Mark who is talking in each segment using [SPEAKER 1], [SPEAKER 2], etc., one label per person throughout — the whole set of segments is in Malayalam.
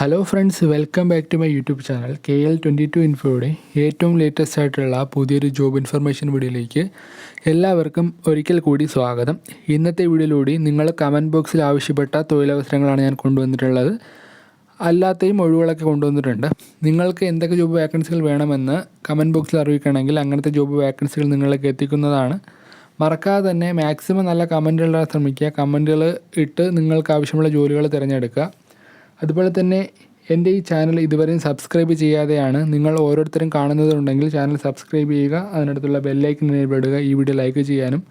[SPEAKER 1] Hello friends welcome back to my YouTube channel K L twenty two ഇൻഫോയുടെ ഏറ്റവും ലേറ്റസ്റ്റ് ആയിട്ടുള്ള പുതിയൊരു ജോബ് ഇൻഫർമേഷൻ വീഡിയോയിലേക്ക് എല്ലാവർക്കും ഒരിക്കൽ കൂടി സ്വാഗതം. ഇന്നത്തെ വീഡിയോയിലൂടെ നിങ്ങൾ കമന്റ് ബോക്സിൽ ആവശ്യപ്പെട്ട തൊഴിലവസരങ്ങളാണ് ഞാൻ കൊണ്ടുവന്നിട്ടുള്ളത്. അല്ലാത്തയും ഒഴിവുകളൊക്കെ കൊണ്ടുവന്നിട്ടുണ്ട്. നിങ്ങൾക്ക് എന്തൊക്കെ ജോബ് വേക്കൻസികൾ വേണമെന്ന് കമന്റ് ബോക്സിൽ അറിയിക്കണമെങ്കിൽ അങ്ങനത്തെ ജോബ് വേക്കൻസികൾ നിങ്ങളിലേക്ക് എത്തിക്കുന്നതാണ്. മറക്കാതെ തന്നെ മാക്സിമം നല്ല കമന്റുകൾ ശ്രമിക്കുക. കമന്റുകൾ ഇട്ട് നിങ്ങൾക്ക് ആവശ്യമുള്ള ജോലികൾ തിരഞ്ഞെടുക്കുക. അതുപോലെ തന്നെ എന്റെ ഈ ചാനൽ ഇതുവരെയും സബ്സ്ക്രൈബ് ചെയ്യാതെയാണ് നിങ്ങൾ ഓരോരുത്തരും കാണുന്നതുണ്ടെങ്കിൽ ചാനൽ സബ്സ്ക്രൈബ് ചെയ്യുക അതിനടുത്തുള്ള ബെല്ലൈക്കൻ ഇടുക ഈ വീഡിയോ ലൈക്ക് ചെയ്യാനും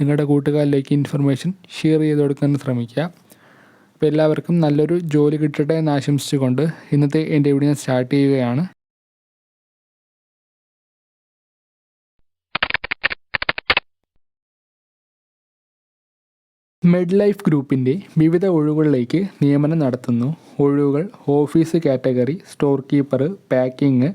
[SPEAKER 1] നിങ്ങളുടെ കൂട്ടുകാരിലേക്ക് ഇൻഫർമേഷൻ ഷെയർ ചെയ്ത് കൊടുക്കാനും ശ്രമിക്കുക. അപ്പോൾ എല്ലാവർക്കും നല്ലൊരു ജോലി കിട്ടട്ടെ എന്ന് ആശംസിച്ചുകൊണ്ട് ഇന്നത്തെ എന്റെ വീഡിയോ സ്റ്റാർട്ട് ചെയ്യുകയാണ്. മെഡ് ലൈഫ് ഗ്രൂപ്പിന്റെ വിവിധ ഒഴിവുകളിലേക്ക് നിയമനം നടത്തുന്നു. ഒഴിവുകൾ office category store keeper packing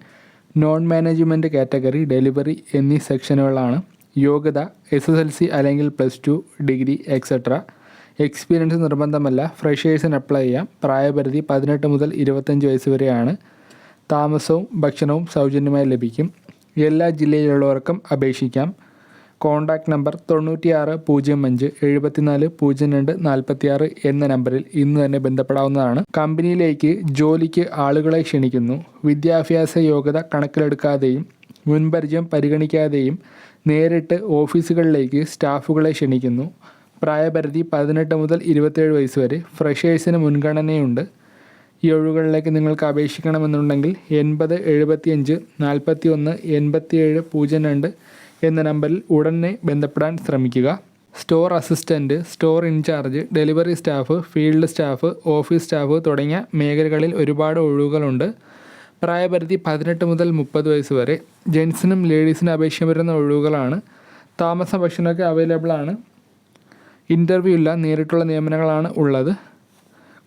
[SPEAKER 1] non management category delivery എന്നീ സെക്ഷനുകളാണ്. യോഗ്യത എസ് എസ് എൽ സി അല്ലെങ്കിൽ plus two degree etcetera experience നിർബന്ധമല്ല. ഫ്രഷേഴ്സിന് അപ്ലൈ ചെയ്യാം. പ്രായപരിധി പതിനെട്ട് മുതൽ ഇരുപത്തഞ്ച് വയസ്സ് വരെയാണ്. താമസവും ഭക്ഷണവും സൗജന്യമായി ലഭിക്കും. എല്ലാ ജില്ലയിലുള്ളവർക്കും അപേക്ഷിക്കാം. കോൺടാക്റ്റ് നമ്പർ തൊണ്ണൂറ്റിയാറ് പൂജ്യം അഞ്ച് എഴുപത്തിനാല് പൂജ്യം രണ്ട് നാൽപ്പത്തിയാറ് എന്ന നമ്പറിൽ ഇന്ന് തന്നെ ബന്ധപ്പെടാവുന്നതാണ്. കമ്പനിയിലേക്ക് ജോലിക്ക് ആളുകളെ ക്ഷണിക്കുന്നു. വിദ്യാഭ്യാസ യോഗ്യത കണക്കിലെടുക്കാതെയും മുൻപരിചയം പരിഗണിക്കാതെയും നേരിട്ട് ഓഫീസുകളിലേക്ക് സ്റ്റാഫുകളെ ക്ഷണിക്കുന്നു. പ്രായപരിധി പതിനെട്ട് മുതൽ ഇരുപത്തേഴ് വയസ്സ് വരെ ഫ്രഷേഴ്സിന് മുൻഗണനയുണ്ട്. ഈ ഒഴിവുകളിലേക്ക് നിങ്ങൾക്ക് അപേക്ഷിക്കണമെന്നുണ്ടെങ്കിൽ എൺപത് എഴുപത്തിയഞ്ച് നാൽപ്പത്തി ഒന്ന് എൺപത്തിയേഴ് പൂജ്യം രണ്ട് എന്ന നമ്പറിൽ ഉടനെ ബന്ധപ്പെടാൻ ശ്രമിക്കുക. Store assistant store incharge delivery staff field staff office staff തുടങ്ങിയ മേഖലകളിൽ ഒരുപാട് ഒഴിവുകളുണ്ട്. പ്രായപരിധി പതിനെട്ട് മുതൽ മുപ്പത് വയസ്സ് വരെ. ജെൻസിനും ലേഡീസിനും അപേക്ഷ വരുന്ന ഒഴിവുകളാണ്. താമസ ഭക്ഷണമൊക്കെ അവൈലബിൾ ആണ്. ഇന്റർവ്യൂ ഇല്ല നേരിട്ടുള്ള നിയമനങ്ങളാണ് ഉള്ളത്.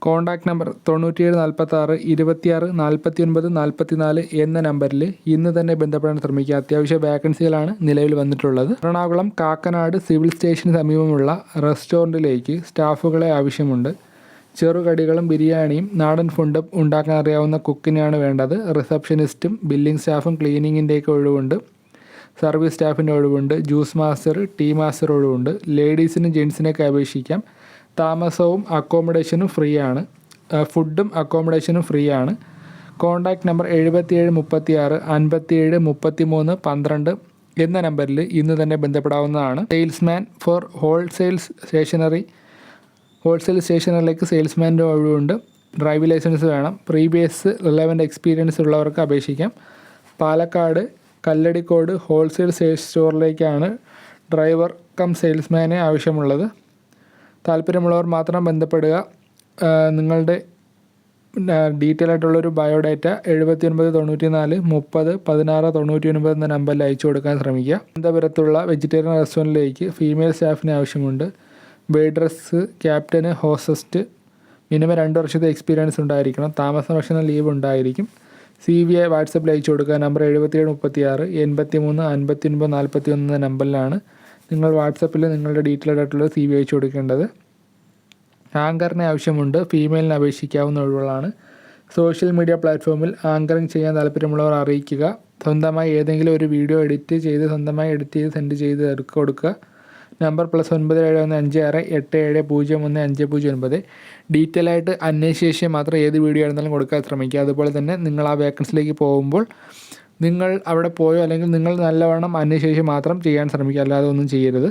[SPEAKER 1] കോൺടാക്ട് നമ്പർ തൊണ്ണൂറ്റിയേഴ് നാൽപ്പത്തി നാൽപ്പത്താറ് ഇരുപത്തിയാറ് നാൽപ്പത്തി ഒൻപത് നാൽപ്പത്തി നാല് എന്ന നമ്പറിൽ ഇന്ന് തന്നെ ബന്ധപ്പെടാൻ ശ്രമിക്കുക. അത്യാവശ്യ വാക്കൻസികളാണ് നിലവിൽ വന്നിട്ടുള്ളത്. എറണാകുളം കാക്കനാട് സിവിൽ സ്റ്റേഷന് സമീപമുള്ള റെസ്റ്റോറന്റിലേക്ക് സ്റ്റാഫുകളെ ആവശ്യമുണ്ട്. ചെറുകടികളും ബിരിയാണിയും നാടൻ ഫുഡും ഉണ്ടാക്കാൻ അറിയാവുന്ന കുക്കിനെയാണ് വേണ്ടത്. റിസപ്ഷനിസ്റ്റും ബില്ലിംഗ് സ്റ്റാഫും ക്ലീനിങ്ങിന്റെയൊക്കെ ഒഴിവുണ്ട്. സർവീസ് സ്റ്റാഫിന്റെ ഒഴിവുണ്ട്. ജ്യൂസ് മാസ്റ്റർ ടീ മാസ്റ്റർ ഒഴിവുണ്ട്. ലേഡീസിനും ജെൻസിനൊക്കെ അപേക്ഷിക്കാം. താമസവും അക്കോമഡേഷനും ഫ്രീ ആണ് ഫുഡും അക്കോമഡേഷനും ഫ്രീ ആണ് കോൺടാക്ട് നമ്പർ എഴുപത്തിയേഴ് മുപ്പത്തി ആറ് അൻപത്തിയേഴ് മുപ്പത്തി മൂന്ന് പന്ത്രണ്ട് എന്ന നമ്പറിൽ ഇന്ന് തന്നെ ബന്ധപ്പെടാവുന്നതാണ്. Salesman for wholesales stationery wholesale സ്റ്റേഷനറിലേക്ക് സെയിൽസ്മാന്റെ ഒഴിവുണ്ട് ഡ്രൈവിംഗ് ലൈസൻസ് വേണം. പ്രീവിയസ് റിലവന്റ് എക്സ്പീരിയൻസ് ഉള്ളവർക്ക് അപേക്ഷിക്കാം. പാലക്കാട് കല്ലടിക്കോട് ഹോൾസെയിൽ സെയിൽസ് സ്റ്റോറിലേക്കാണ് ഡ്രൈവർ കം സെയിൽസ്മാനെ ആവശ്യമുള്ളത്. താല്പര്യമുള്ളവർ മാത്രം ബന്ധപ്പെടുക. നിങ്ങളുടെ ഡീറ്റെയിൽ ആയിട്ടുള്ളൊരു ബയോഡാറ്റ എഴുപത്തി ഒൻപത് തൊണ്ണൂറ്റി നാല് മുപ്പത് പതിനാറ് തൊണ്ണൂറ്റി ഒൻപത് എന്ന നമ്പറിൽ അയച്ചു കൊടുക്കാൻ ശ്രമിക്കുക. തിരുവനന്തപുരത്തുള്ള വെജിറ്റേറിയൻ റെസ്റ്റോറന്റിലേക്ക് ഫീമെയിൽ സ്റ്റാഫിന് ആവശ്യമുണ്ട്. വെയ്ഡ്രസ് ക്യാപ്റ്റന് ഹോസസ്റ്റ് മിനിമം രണ്ട് വർഷത്തെ എക്സ്പീരിയൻസ് ഉണ്ടായിരിക്കണം. താമസ ഭക്ഷണ ലീവ് ഉണ്ടായിരിക്കും. സി വി ഐ വാട്സപ്പിൽ അയച്ചു കൊടുക്കുക. നമ്പർ എഴുപത്തിയേഴ് മുപ്പത്തി ആറ് എൺപത്തി മൂന്ന് അൻപത്തി ഒൻപത് നാൽപ്പത്തി ഒന്ന് എന്ന നമ്പറിലാണ് നിങ്ങൾ വാട്സപ്പിൽ നിങ്ങളുടെ ഡീറ്റെയിൽഡ് ആയിട്ടുള്ള സി വി അയച്ചു കൊടുക്കേണ്ടത്. ആങ്കറിനെ ആവശ്യമുണ്ട്. ഫീമെയിലിന് അപേക്ഷിക്കാവുന്ന ഒഴിവുകളാണ്. സോഷ്യൽ മീഡിയ പ്ലാറ്റ്ഫോമിൽ ആങ്കറിങ് ചെയ്യാൻ താല്പര്യമുള്ളവർ അറിയിക്കുക. സ്വന്തമായി ഏതെങ്കിലും ഒരു വീഡിയോ എഡിറ്റ് ചെയ്ത് സ്വന്തമായി എഡിറ്റ് ചെയ്ത് സെൻഡ് ചെയ്ത് കൊടുക്കുക. നമ്പർ പ്ലസ് ഒൻപത് ഏഴ് ഒന്ന് അഞ്ച് ആറ് എട്ട് ഏഴ് പൂജ്യം ഒന്ന് അഞ്ച് പൂജ്യം ഒൻപത്. ഡീറ്റെയിൽ ആയിട്ട് അന്വേഷിച്ച ശേഷം മാത്രം ഏത് വീഡിയോ ആയിരുന്നാലും കൊടുക്കാൻ ശ്രമിക്കുക. അതുപോലെ തന്നെ നിങ്ങൾ ആ വേക്കൻസിലേക്ക് പോകുമ്പോൾ നിങ്ങൾ അവിടെ പോയോ അല്ലെങ്കിൽ നിങ്ങൾ നല്ലവണ്ണം അന്വേഷിച്ച് മാത്രം ചെയ്യാൻ ശ്രമിക്കുക അല്ലാതെ ഒന്നും ചെയ്യരുത്.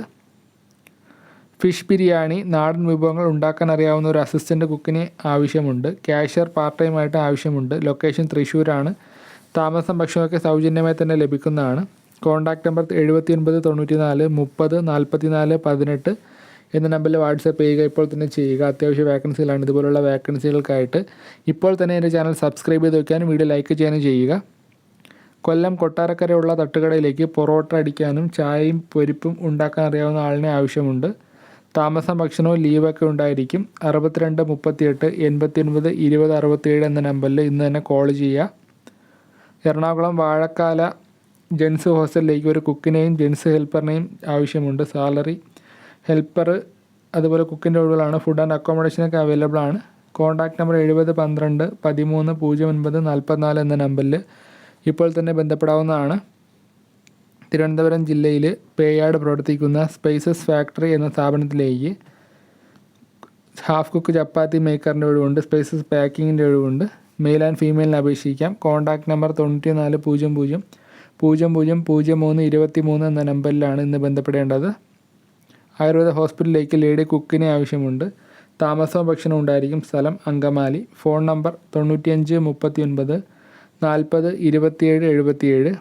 [SPEAKER 1] ഫിഷ് ബിരിയാണി നാടൻ വിഭവങ്ങൾ ഉണ്ടാക്കാൻ അറിയാവുന്ന ഒരു അസിസ്റ്റന്റ് കുക്കിന് ആവശ്യമുണ്ട്. ക്യാഷ്യർ പാർട്ട് ടൈം ആയിട്ട് ആവശ്യമുണ്ട്. ലൊക്കേഷൻ തൃശ്ശൂരാണ്. താമസം ഭക്ഷണമൊക്കെ സൗജന്യമായി തന്നെ ലഭിക്കുന്നതാണ്. കോൺടാക്റ്റ് നമ്പർ എഴുപത്തി ഒൻപത് തൊണ്ണൂറ്റി നാല് മുപ്പത് നാൽപ്പത്തി നാല് പതിനെട്ട് എന്ന നമ്പറിൽ വാട്സപ്പ് ചെയ്യുക. ഇപ്പോൾ തന്നെ ചെയ്യുക. അത്യാവശ്യ വാക്കൻസികളാണ് ഇതുപോലുള്ള വാക്കൻസികൾക്കായിട്ട് ഇപ്പോൾ തന്നെ എന്റെ ചാനൽ സബ്സ്ക്രൈബ് ചെയ്ത് വയ്ക്കാനും വീഡിയോ ലൈക്ക് ചെയ്യാനും ചെയ്യുക. കൊല്ലം കൊട്ടാരക്കരയുള്ള തട്ടുകടയിലേക്ക് പൊറോട്ട അടിക്കാനും ചായയും പൊരിപ്പും ഉണ്ടാക്കാൻ അറിയാവുന്ന ആളിനെ ആവശ്യമുണ്ട്. താമസം ഭക്ഷണവും ലീവൊക്കെ ഉണ്ടായിരിക്കും. അറുപത്തിരണ്ട് മുപ്പത്തിയെട്ട് എൺപത്തി ഒൻപത് ഇരുപത് അറുപത്തിയേഴ് എന്ന നമ്പറിൽ ഇന്ന് തന്നെ കോൾ ചെയ്യുക. എറണാകുളം വാഴക്കാല ജെൻസ് ഹോസ്റ്റലിലേക്ക് ഒരു കുക്കിനെയും ജെൻസ് ഹെൽപ്പറിനെയും ആവശ്യമുണ്ട്. സാലറി ഹെൽപ്പർ അതുപോലെ കുക്കിന്റെ ഒഴിവുകളാണ്. ഫുഡ് ആൻഡ് അക്കോമഡേഷനൊക്കെ അവൈലബിൾ ആണ്. കോൺടാക്റ്റ് നമ്പർ എഴുപത് പന്ത്രണ്ട് പതിമൂന്ന് പൂജ്യം ഒൻപത് നാൽപ്പത്തിനാല് എന്ന നമ്പറിൽ ഇപ്പോൾ തന്നെ ബന്ധപ്പെടാവുന്നതാണ്. തിരുവനന്തപുരം ജില്ലയിൽ പേയാട് പ്രവർത്തിക്കുന്ന സ്പൈസസ് ഫാക്ടറി എന്ന സ്ഥാപനത്തിലേക്ക് ഹാഫ് കുക്ക് ചപ്പാത്തി മേക്കറിന്റെ ഒഴിവുണ്ട് സ്പൈസസ് പാക്കിങ്ങിന്റെ ഒഴിവുണ്ട്. മെയിൽ ആൻഡ് ഫീമെയിലിന് അപേക്ഷിക്കാം. കോൺടാക്ട് നമ്പർ തൊണ്ണൂറ്റി നാല് പൂജ്യം പൂജ്യം പൂജ്യം പൂജ്യം പൂജ്യം മൂന്ന് ഇരുപത്തി മൂന്ന് എന്ന നമ്പറിലാണ് ഇന്ന് ബന്ധപ്പെടേണ്ടത്. ആയുർവേദ ഹോസ്പിറ്റലിലേക്ക് ലേഡി കുക്കിനെ ആവശ്യമുണ്ട്. താമസവും ഭക്ഷണവും ഉണ്ടായിരിക്കും. സ്ഥലം അങ്കമാലി. ഫോൺ നമ്പർ തൊണ്ണൂറ്റിയഞ്ച് മുപ്പത്തി ഒൻപത് നാൽപ്പത് ഇരുപത്തിയേഴ് എഴുപത്തിയേഴ്.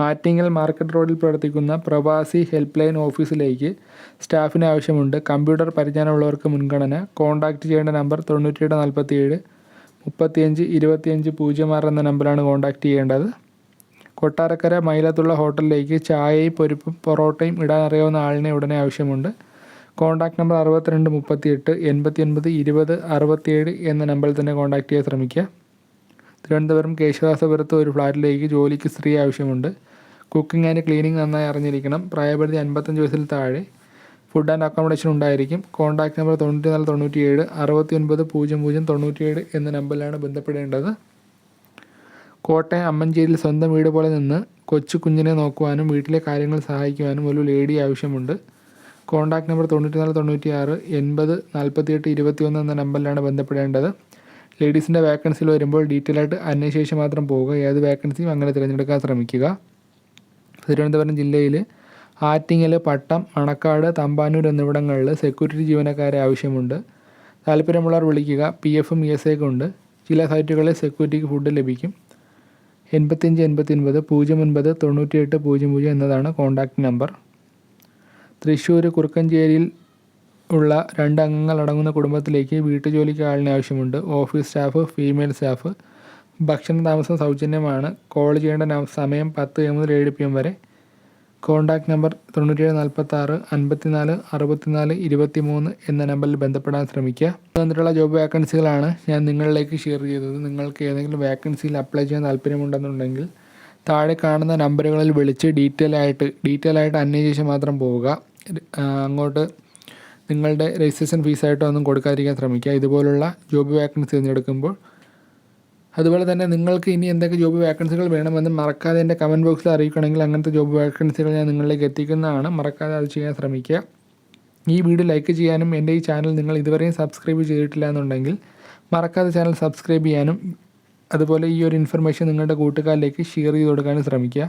[SPEAKER 1] ആറ്റിങ്ങൽ മാർക്കറ്റ് റോഡിൽ പ്രവർത്തിക്കുന്ന പ്രവാസി ഹെൽപ്പ് ലൈൻ ഓഫീസിലേക്ക് സ്റ്റാഫിന് ആവശ്യമുണ്ട്. കമ്പ്യൂട്ടർ പരിജ്ഞാനമുള്ളവർക്ക് മുൻഗണന. കോൺടാക്റ്റ് ചെയ്യേണ്ട നമ്പർ തൊണ്ണൂറ്റിയേഴ് നാൽപ്പത്തിയേഴ്. മുപ്പത്തിയഞ്ച് ഇരുപത്തിയഞ്ച് പൂജ്യം ആറ് എന്ന നമ്പറാണ് കോൺടാക്റ്റ് ചെയ്യേണ്ടത്. കൊട്ടാരക്കര മൈലത്തുള്ള ഹോട്ടലിലേക്ക് ചായയും പൊരിപ്പും പൊറോട്ടയും ഇടാൻ അറിയാവുന്ന ആളിനെ ഉടനെ ആവശ്യമുണ്ട്. കോൺടാക്ട് നമ്പർ അറുപത്തിരണ്ട് മുപ്പത്തിയെട്ട് എൺപത്തി ഒൻപത് ഇരുപത് അറുപത്തിയേഴ് എന്ന നമ്പറിൽ തന്നെ കോൺടാക്റ്റ് ചെയ്യാൻ ശ്രമിക്കുക. തിരുവനന്തപുരം കേശവദാസപുരത്ത് ഒരു ഫ്ലാറ്റിലേക്ക് ജോലിക്ക് സ്ത്രീ ആവശ്യമുണ്ട്. കുക്കിംഗ് ആൻഡ് ക്ലീനിങ് നന്നായി അറിഞ്ഞിരിക്കണം. പ്രായപരിധി അൻപത്തഞ്ച് വയസ്സിൽ താഴെ. ഫുഡ് ആൻഡ് അക്കോമഡേഷൻ ഉണ്ടായിരിക്കും. കോൺടാക്ട് നമ്പർ തൊണ്ണൂറ്റി നാല് തൊണ്ണൂറ്റി ഏഴ് അറുപത്തി ഒൻപത് പൂജ്യം പൂജ്യം തൊണ്ണൂറ്റിയേഴ് എന്ന നമ്പറിലാണ് ബന്ധപ്പെടേണ്ടത്. കോട്ടയം അമ്മഞ്ചേരിയിൽ സ്വന്തം വീട് പോലെ നിന്ന് കൊച്ചു കുഞ്ഞിനെ നോക്കുവാനും വീട്ടിലെ കാര്യങ്ങൾ സഹായിക്കുവാനും ഒരു ലേഡി ആവശ്യമുണ്ട്. കോൺടാക്ട് നമ്പർ തൊണ്ണൂറ്റി നാല് തൊണ്ണൂറ്റി ആറ് എൺപത് നാൽപ്പത്തിയെട്ട് ഇരുപത്തി ഒന്ന് എന്ന നമ്പറിലാണ് ബന്ധപ്പെടേണ്ടത്. ലേഡീസിന്റെ വേക്കൻസിയിൽ വരുമ്പോൾ ഡീറ്റെയിൽ ആയിട്ട് അന്വേഷിച്ച് മാത്രം പോവുക. ഏത് വേക്കൻസിയും അങ്ങനെ തിരഞ്ഞെടുക്കാൻ ശ്രമിക്കുക. തിരുവനന്തപുരം ജില്ലയിൽ ആറ്റിങ്ങൽ പട്ടം അണക്കാട് തമ്പാനൂർ എന്നിവിടങ്ങളിൽ സെക്യൂരിറ്റി ജീവനക്കാരെ ആവശ്യമുണ്ട്. താല്പര്യമുള്ളവർ വിളിക്കുക. പി എഫും ഇ എസ് എക്കും ഉണ്ട്. ചില സൈറ്റുകളിൽ സെക്യൂരിറ്റിക്ക് ഫുഡ് ലഭിക്കും. എൺപത്തിയഞ്ച് എൺപത്തി ഒൻപത് പൂജ്യം ഒൻപത് തൊണ്ണൂറ്റിയെട്ട് പൂജ്യം പൂജ്യം എന്നതാണ് കോൺടാക്റ്റ് നമ്പർ തൃശ്ശൂർ കുറുക്കഞ്ചേരിയിൽ ഉള്ള രണ്ട് അംഗങ്ങൾ അടങ്ങുന്ന കുടുംബത്തിലേക്ക് വീട്ടുജോലിക്ക് ആളിനെ ആവശ്യമുണ്ട്. Office staff female staff. ഭക്ഷണ താമസം സൗജന്യമാണ്. കോൾ ചെയ്യേണ്ട സമയം പത്ത് എ മുതൽ ഏഴ് പി എം വരെ. കോൺടാക്റ്റ് നമ്പർ തൊണ്ണൂറ്റിയേഴ് നാൽപ്പത്താറ് അൻപത്തിനാല് അറുപത്തിനാല് ഇരുപത്തി മൂന്ന് എന്ന നമ്പറിൽ ബന്ധപ്പെടാൻ ശ്രമിക്കുക. വന്നിട്ടുള്ള ജോബ് വേക്കൻസികളാണ് ഞാൻ നിങ്ങളിലേക്ക് ഷെയർ ചെയ്തത്. നിങ്ങൾക്ക് ഏതെങ്കിലും വേക്കൻസിയിൽ അപ്ലൈ ചെയ്യാൻ താല്പര്യമുണ്ടെന്നുണ്ടെങ്കിൽ താഴെ കാണുന്ന നമ്പറുകളിൽ വിളിച്ച് ഡീറ്റെയിൽ ആയിട്ട് ഡീറ്റെയിൽ ആയിട്ട് അന്വേഷിച്ച് മാത്രം പോവുക. അങ്ങോട്ട് നിങ്ങളുടെ രജിസ്ട്രേഷൻ ഫീസായിട്ടോ ഒന്നും കൊടുക്കാതിരിക്കാൻ ശ്രമിക്കുക. ഇതുപോലുള്ള ജോബ് വാക്കൻസി തിരഞ്ഞെടുക്കുമ്പോൾ അതുപോലെ തന്നെ നിങ്ങൾക്ക് ഇനി എന്തൊക്കെ ജോബ് വാക്കൻസികൾ വേണമെന്ന് മറക്കാതെ എന്റെ കമന്റ് ബോക്സിൽ അറിയിക്കണമെങ്കിൽ അങ്ങനത്തെ ജോബ് വാക്കൻസികൾ ഞാൻ നിങ്ങളിലേക്ക് എത്തിക്കുന്നതാണ്. മറക്കാതെ അത് ചെയ്യാൻ ശ്രമിക്കുക. ഈ വീഡിയോ ലൈക്ക് ചെയ്യാനും എന്റെ ഈ ചാനൽ നിങ്ങൾ ഇതുവരെയും സബ്സ്ക്രൈബ് ചെയ്തിട്ടില്ല എന്നുണ്ടെങ്കിൽ മറക്കാതെ ചാനൽ സബ്സ്ക്രൈബ് ചെയ്യാനും അതുപോലെ ഈ ഒരു ഇൻഫർമേഷൻ നിങ്ങളുടെ കൂട്ടുകാരിലേക്ക് ഷെയർ ചെയ്ത് കൊടുക്കാനും ശ്രമിക്കുക.